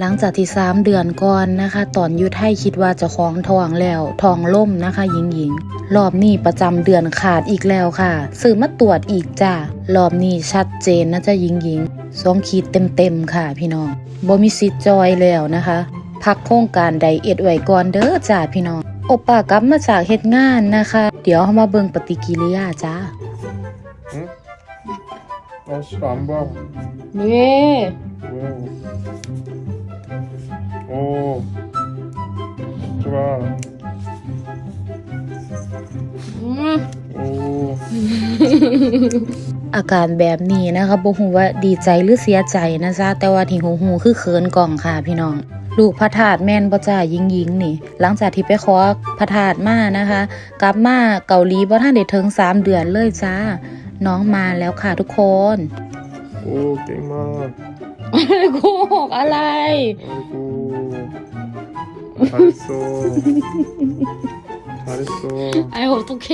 หลังจากที่สามเดือนก่อนนะคะ ตอนยุดให้คิดว่าจะคล้องทองแล้วทองล่มนะคะหญิงหญิงรอบนี้ประจำเดือนขาดอีกแล้วค่ะสื่อมาตรวจอีกจ้ารอบนี้ชัดเจนนะจ๊ะหญิงหญิงสองขีดเต็มๆค่ะพี่น้องบ่มีซิจอยแล้วนะคะ พักโครงการไดเอทไว้ก่อนเด้อจ้าพี่น้องอบปากลับมาจากเหตุงานนะคะ เดี๋ยวมาเบิ่งปฏิกิริยาจ้าเอาสามบ้างนี่ อาการแบบนี้นะคะบ่ฮู้ว่าดีใจหรือเสียใจนะจ๊ะแต่ว่าที่ฮู้ฮู้คือเขินกล่องค่ะพี่น้อง ลูกพระธาตุแม่นบ่จ่ายิงยิงนี่ หลังจากที่ไปขอพระธาตุมานะคะ กลับมาเกาหลีบ่ท่านเด้ถึงสามเดือนเลยจ้าน้องมาแล้วค่ะทุกคน โอ้เก่งมากโกหกอะไร โอ้ 잘했어. 잘했어. ไอ้โอเค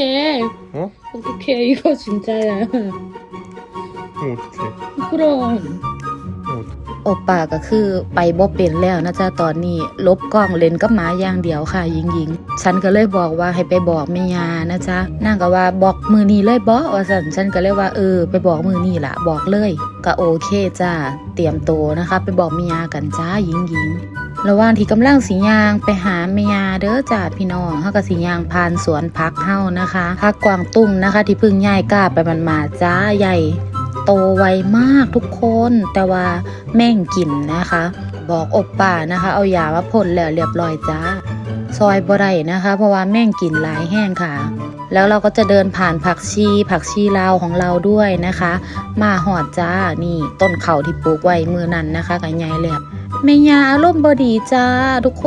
어? โอเค이거 진짜야 그럼 어떡해? 그럼 그럼 어떡해? โอป่าก็คือไปบ่เป็นแล้วนะจ๊ะตอนนี้ ลบกล้องเล่นกับหมาอย่างเดียวค่ะยิงยิงๆฉันก็เลยบอกว่าให้ไปบอกแม่ยานะจ๊ะนางก็ว่าบอกมือนี้เลยบอว่าสันฉันก็เลยว่าเออ ไปบอกมือนี้ล่ะ บอกเลย ก็โอเคจ้าเตรียมโตวนะคะ ไปบอกแม่ยากันจ้ายิงยิงๆ ระหว่างที่กำลังสียางไปหาแม่ยเด้อจ้าพี่น้องเฮาก็สียางผ่านสวนพักเฮานะคะพักกวางตุ้งนะคะ ที่เพิ่งย้ายกล้าไปมันมาจ้าใหญ่โตไวมากทุกคนแต่ว่าแม่งกินนะคะ บอกอบป่านะคะ เอายามาพ่นแล้วเรียบร้อยจ้า ซอยบ่ได้นะคะ เพราะว่าแม่งกินหลายแห้งค่ะ แล้วเราก็จะเดินผ่านผักชี ผักชีลาวของเราด้วยนะคะ มาหอดจ้านี่ต้นเขาที่ปลูกไว้มือนั้นนะคะกับยายเลย แม่ยาอารมณ์บดีจ้า ทุกค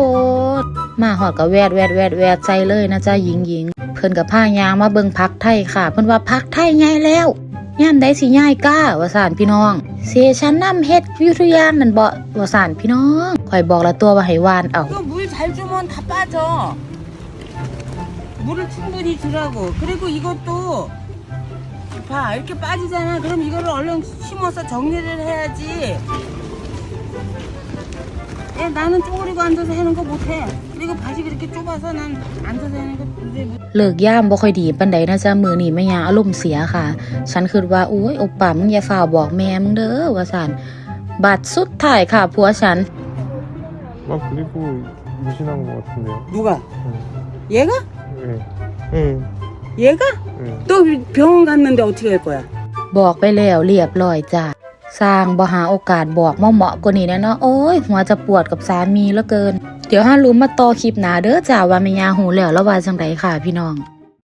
น มาหอดกับแวดแวดแวดแวดใจเลยนะจ้าหญิงหญิงเพิ่นกับผ้ายางมาเบิงพักไทยค่ะ เพิ่นว่าพักไทยใหญ่แล้วย่ามได้สิย่ายก้าว่าสานพี่น้อง เสียฉันนำเฮ็ดอยุทยานนั่นบ่ว่าสานพี่น้องคอยบอกละตัวว่าให้หวานเอา 이거 물 잘 주면 다 빠져. 물을 충분히 주라고. 그리고 이것도 봐 이렇게 빠지잖아. 그럼 이거를 얼른 심어서 정리를 해야지. 야, 나는 쪼그리고 앉아서 하는 거 못해. 그리고 밭이 그렇게 좁아서 난 앉아서 하는 거 도저히 못. เลิกย่ามบ่ค่อยดีปานใดนะจ๊ะมือนี่แม่ยาอารมณ์เสียค่ะ ฉันคิดว่าอุ้ยโอป่ามึงอย่าฝ่าบอกแม่มึงเด้อว่าสันบัดสุดท้ายค่ะผัวฉัน 막 그리고 무신한 것 같은데요? 누가? 응. 얘가? 네. 응. 얘가? 응. 또 병원 갔는데 어떻게 할 거야? บอกไปแล้วเรียบร้อยจ้ะ สร้างบ่หาโอกาสบอกเหมาะๆกว่านี้แน่เนาะโอ้ยหัวจะปวดกับสามีเหลือเกิน เดี๋ยวห้ารู้มาต่อคลิปหนาเด้อจ้าว่าแม่ยาหูแล้วแล้วว่าจังไดค่ะพี่น้อง